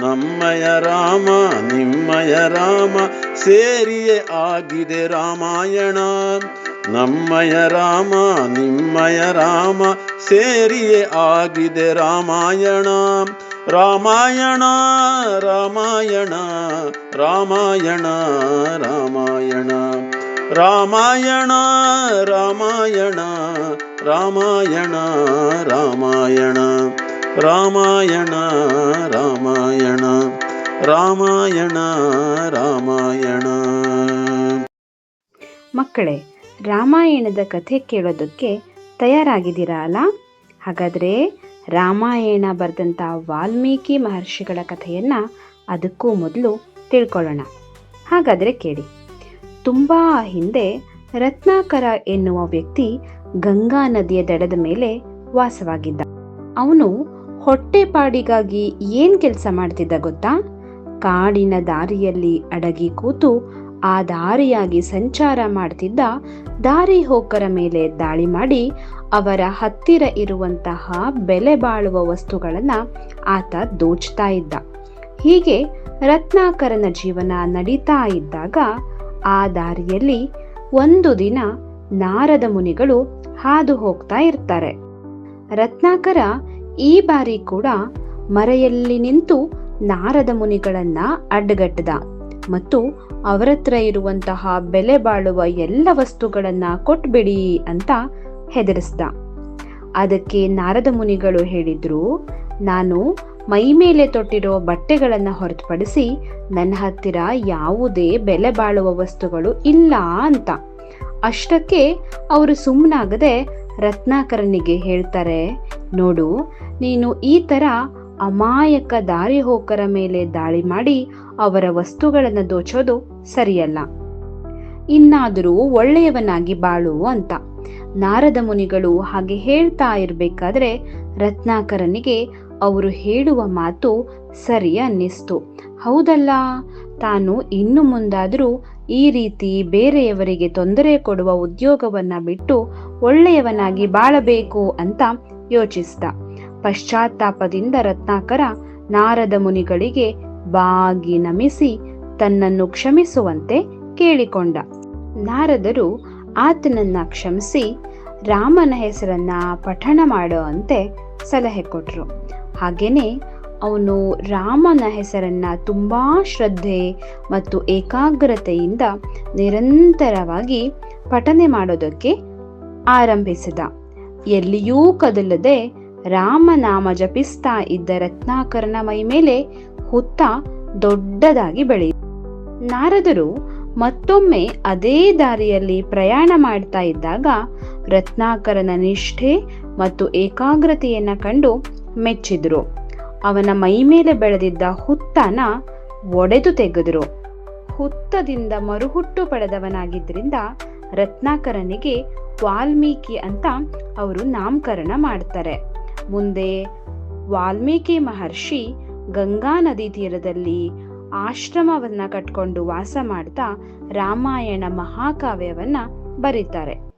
ನಮ್ಮಯ ರಾಮ, ನಿಮ್ಮಯ ರಾಮ, ಸೇರಿಯೇ ಆಗಿದೆ ರಾಮಾಯಣ. ನಮ್ಮಯ ರಾಮ, ನಿಮ್ಮಯ ರಾಮ, ಸೇರಿಯೇ ಆಗಿದೆ ರಾಮಾಯಣ. ರಾಮಾಯಣ ರಾಮಾಯಣ ರಾಮಾಯಣ ರಾಮಾಯಣ. ರಾಮಾಯಣ ರಾಮಾಯಣ ರಾಮಾಯಣ ರಾಮಾಯಣ. ರಾಮಾಯಣ ರಾಮಾಯಣ ರಾಮಾಯಣ ರಾಮಾಯಣ. ಮಕ್ಕಳೇ, ರಾಮಾಯಣದ ಕಥೆ ಕೇಳೋದಕ್ಕೆ ತಯಾರಾಗಿದ್ದೀರಾ ಅಲ್ಲ? ಹಾಗಾದರೆ ರಾಮಾಯಣ ಬರೆದಂಥ ವಾಲ್ಮೀಕಿ ಮಹರ್ಷಿಗಳ ಕಥೆಯನ್ನು ಅದಕ್ಕೂ ಮೊದಲು ತಿಳ್ಕೊಳ್ಳೋಣ. ಹಾಗಾದರೆ ಕೇಳಿ. ತುಂಬ ಹಿಂದೆ ರತ್ನಾಕರ ಎನ್ನುವ ವ್ಯಕ್ತಿ ಗಂಗಾ ನದಿಯ ದಡದ ಮೇಲೆ ವಾಸವಾಗಿದ್ದ. ಅವನು ಹೊಟ್ಟೆಪಾಡಿಗಾಗಿ ಏನ್ ಕೆಲಸ ಮಾಡ್ತಿದ್ದ ಗೊತ್ತಾ? ಕಾಡಿನ ದಾರಿಯಲ್ಲಿ ಅಡಗಿ ಕೂತು ಆ ದಾರಿಯಾಗಿ ಸಂಚಾರ ಮಾಡ್ತಿದ್ದ ದಾರಿ ಹೋಕರ ಮೇಲೆ ದಾಳಿ ಮಾಡಿ ಅವರ ಹತ್ತಿರ ಇರುವಂತಹ ಬೆಲೆ ಬಾಳುವ ವಸ್ತುಗಳನ್ನ ಆತ ದೋಚ್ತಾ ಇದ್ದ. ಹೀಗೆ ರತ್ನಾಕರನ ಜೀವನ ನಡೀತಾ ಇದ್ದಾಗ ಆ ದಾರಿಯಲ್ಲಿ ಒಂದು ದಿನ ನಾರದ ಮುನಿಗಳು ಹಾದು ಹೋಗ್ತಾ ಇರ್ತಾರೆ. ರತ್ನಾಕರ ಈ ಬಾರಿ ಕೂಡ ಮರೆಯಲ್ಲಿ ನಿಂತು ನಾರದ ಮುನಿಗಳನ್ನ ಅಡ್ಡಗಟ್ಟದ ಮತ್ತು ಅವರತ್ರ ಇರುವಂತಹ ಬೆಲೆ ಬಾಳುವ ಎಲ್ಲ ವಸ್ತುಗಳನ್ನ ಕೊಟ್ಬಿಡಿ ಅಂತ ಹೆದರಿಸ್ದ. ಅದಕ್ಕೆ ನಾರದ ಮುನಿಗಳು ಹೇಳಿದ್ರು, ನಾನು ಮೈ ಮೇಲೆ ತೊಟ್ಟಿರೋ ಬಟ್ಟೆಗಳನ್ನ ಹೊರತುಪಡಿಸಿ ನನ್ನ ಹತ್ತಿರ ಯಾವುದೇ ಬೆಲೆ ಬಾಳುವ ವಸ್ತುಗಳು ಇಲ್ಲ ಅಂತ. ಅಷ್ಟಕ್ಕೆ ಅವರು ಸುಮ್ಮನಾಗದೆ ರತ್ನಾಕರನಿಗೆ ಹೇಳ್ತಾರೆ ನೋಡು, ನೀನು ಈ ತರ ಅಮಾಯಕ ದಾರಿ ಹೋಕರ ಮೇಲೆ ದಾಳಿ ಮಾಡಿ ಅವರ ವಸ್ತುಗಳನ್ನು ದೋಚೋದು ಸರಿಯಲ್ಲ. ಇನ್ನಾದರೂ ಒಳ್ಳೆಯವನಾಗಿ ಬಾಳು ಅಂತ. ನಾರದ ಮುನಿಗಳು ಹಾಗೆ ಹೇಳ್ತಾ ಇರಬೇಕಾದ್ರೆ ರತ್ನಾಕರನಿಗೆ ಅವರು ಹೇಳುವ ಮಾತು ಸರಿ ಅನ್ನಿಸ್ತು. ಹೌದಲ್ಲ, ತಾನು ಇನ್ನು ಮುಂದಾದರೂ ಈ ರೀತಿ ಬೇರೆಯವರಿಗೆ ತೊಂದರೆ ಕೊಡುವ ಉದ್ಯೋಗವನ್ನ ಬಿಟ್ಟು ಒಳ್ಳೆಯವನಾಗಿ ಬಾಳಬೇಕು ಅಂತ ಯೋಚಿಸಿದ. ಪಶ್ಚಾತ್ತಾಪದಿಂದ ರತ್ನಾಕರ ನಾರದ ಮುನಿಗಳಿಗೆ ಬಾಗಿ ನಮಿಸಿ ತನ್ನನ್ನು ಕ್ಷಮಿಸುವಂತೆ ಕೇಳಿಕೊಂಡ. ನಾರದರು ಆತನನ್ನ ಕ್ಷಮಿಸಿ ರಾಮನ ಹೆಸರನ್ನ ಪಠಣ ಮಾಡುವಂತೆ ಸಲಹೆ ಕೊಟ್ರು. ಹಾಗೇನೆ ಅವನು ರಾಮನ ಹೆಸರನ್ನ ತುಂಬಾ ಶ್ರದ್ಧೆ ಮತ್ತು ಏಕಾಗ್ರತೆಯಿಂದ ನಿರಂತರವಾಗಿ ಪಠನೆ ಮಾಡೋದಕ್ಕೆ ಆರಂಭಿಸಿದ. ಎಲ್ಲಿಯೂ ಕದಲದೆ ರಾಮನಾಮ ಜಪಿಸ್ತಾ ಇದ್ದ ರತ್ನಾಕರನ ಮೈ ಮೇಲೆ ಹುತ್ತ ದೊಡ್ಡದಾಗಿ ಬೆಳೆಯಿತು. ನಾರದರು ಮತ್ತೊಮ್ಮೆ ಅದೇ ದಾರಿಯಲ್ಲಿ ಪ್ರಯಾಣ ಮಾಡ್ತಾ ಇದ್ದಾಗ ರತ್ನಾಕರನ ನಿಷ್ಠೆ ಮತ್ತು ಏಕಾಗ್ರತೆಯನ್ನ ಕಂಡು ಮೆಚ್ಚಿದ್ರು. ಅವನ ಮೈ ಮೇಲೆ ಬೆಳೆದಿದ್ದ ಹುತ್ತನ ಒಡೆದು ತೆಗೆದರು. ಹುತ್ತದಿಂದ ಮರುಹುಟ್ಟು ಪಡೆದವನಾಗಿದ್ದರಿಂದ ರತ್ನಾಕರನಿಗೆ ವಾಲ್ಮೀಕಿ ಅಂತ ಅವರು ನಾಮಕರಣ ಮಾಡ್ತಾರೆ. ಮುಂದೆ ವಾಲ್ಮೀಕಿ ಮಹರ್ಷಿ ಗಂಗಾ ನದಿ ತೀರದಲ್ಲಿ ಆಶ್ರಮವನ್ನ ಕಟ್ಕೊಂಡು ವಾಸ ಮಾಡ್ತಾ ರಾಮಾಯಣ ಮಹಾಕಾವ್ಯವನ್ನ ಬರೀತಾರೆ.